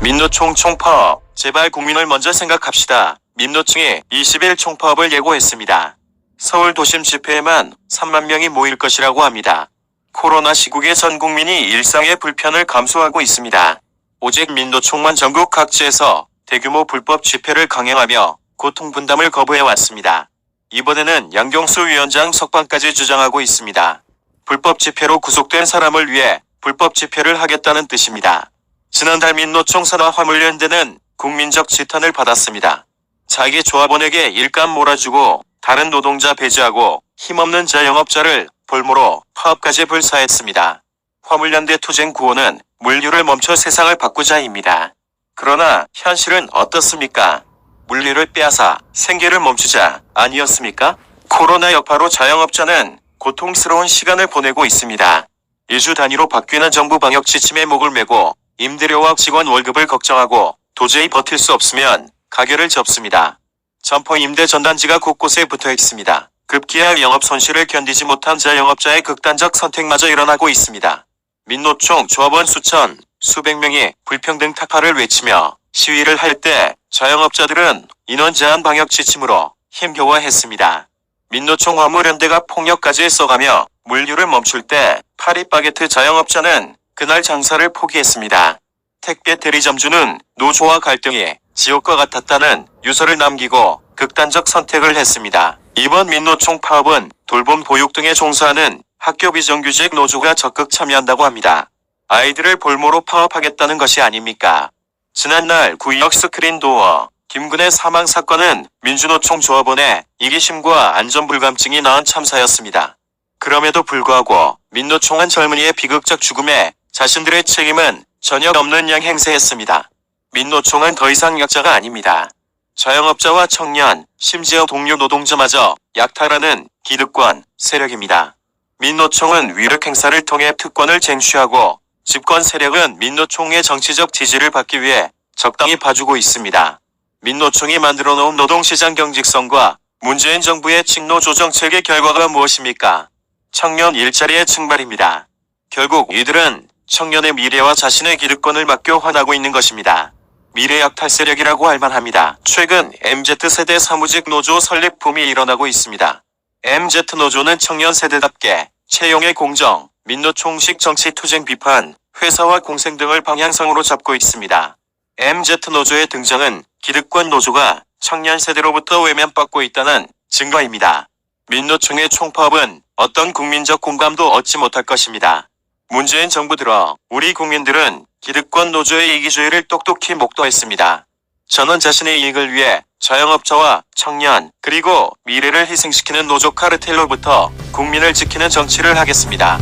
민노총 총파업. 제발 국민을 먼저 생각합시다. 민노총이 20일 총파업을 예고했습니다. 서울 도심 집회에만 3만 명이 모일 것이라고 합니다. 코로나 시국에 전 국민이 일상의 불편을 감수하고 있습니다. 오직 민노총만 전국 각지에서 대규모 불법 집회를 강행하며 고통 분담을 거부해 왔습니다. 이번에는 양경수 위원장 석방까지 주장하고 있습니다. 불법 집회로 구속된 사람을 위해 불법 집회를 하겠다는 뜻입니다. 지난달 민노총 산하 화물연대는 국민적 지탄을 받았습니다. 자기 조합원에게 일감 몰아주고 다른 노동자 배제하고 힘없는 자영업자를 볼모로 파업까지 불사했습니다. 화물연대 투쟁 구호는 물류를 멈춰 세상을 바꾸자입니다. 그러나 현실은 어떻습니까? 물류를 빼앗아 생계를 멈추자 아니었습니까? 코로나 여파로 자영업자는 고통스러운 시간을 보내고 있습니다. 일주 단위로 바뀌는 정부 방역 지침에 목을 메고 임대료와 직원 월급을 걱정하고 도저히 버틸 수 없으면 가게를 접습니다. 점포 임대 전단지가 곳곳에 붙어 있습니다. 급기야 영업 손실을 견디지 못한 자영업자의 극단적 선택마저 일어나고 있습니다. 민노총 조합원 수천, 수백 명이 불평등 타파를 외치며 시위를 할 때 자영업자들은 인원 제한 방역 지침으로 힘겨워했습니다. 민노총 화물연대가 폭력까지 써가며 물류를 멈출 때 파리바게트 자영업자는 그날 장사를 포기했습니다. 택배 대리점주는 노조와 갈등이 지옥과 같았다는 유서를 남기고 극단적 선택을 했습니다. 이번 민노총 파업은 돌봄 보육 등에 종사하는 학교 비정규직 노조가 적극 참여한다고 합니다. 아이들을 볼모로 파업하겠다는 것이 아닙니까? 지난날 구역 스크린 도어 김근의 사망 사건은 민주노총 조합원의 이기심과 안전불감증이 낳은 참사였습니다. 그럼에도 불구하고 민노총한 젊은이의 비극적 죽음에 자신들의 책임은 전혀 없는 양 행세했습니다. 민노총은 더 이상 약자가 아닙니다. 자영업자와 청년, 심지어 동료 노동자마저 약탈하는 기득권 세력입니다. 민노총은 위력 행사를 통해 특권을 쟁취하고 집권 세력은 민노총의 정치적 지지를 받기 위해 적당히 봐주고 있습니다. 민노총이 만들어 놓은 노동시장 경직성과 문재인 정부의 직노 조 정책의 결과가 무엇입니까? 청년 일자리의 증발입니다. 결국 이들은 청년의 미래와 자신의 기득권을 맡겨 화나고 있는 것입니다. 미래 약 탈 세력이라고 할 만합니다. 최근 MZ세대 사무직 노조 설립 붐이 일어나고 있습니다. MZ 노조는 청년 세대답게 채용의 공정, 민노총식 정치 투쟁 비판, 회사와 공생 등을 방향성으로 잡고 있습니다. MZ 노조의 등장은 기득권 노조가 청년 세대로부터 외면받고 있다는 증거입니다. 민노총의 총파업은 어떤 국민적 공감도 얻지 못할 것입니다. 문재인 정부 들어 우리 국민들은 기득권 노조의 이기주의를 똑똑히 목도했습니다. 저는 자신의 이익을 위해 자영업자와 청년 그리고 미래를 희생시키는 노조 카르텔로부터 국민을 지키는 정치를 하겠습니다.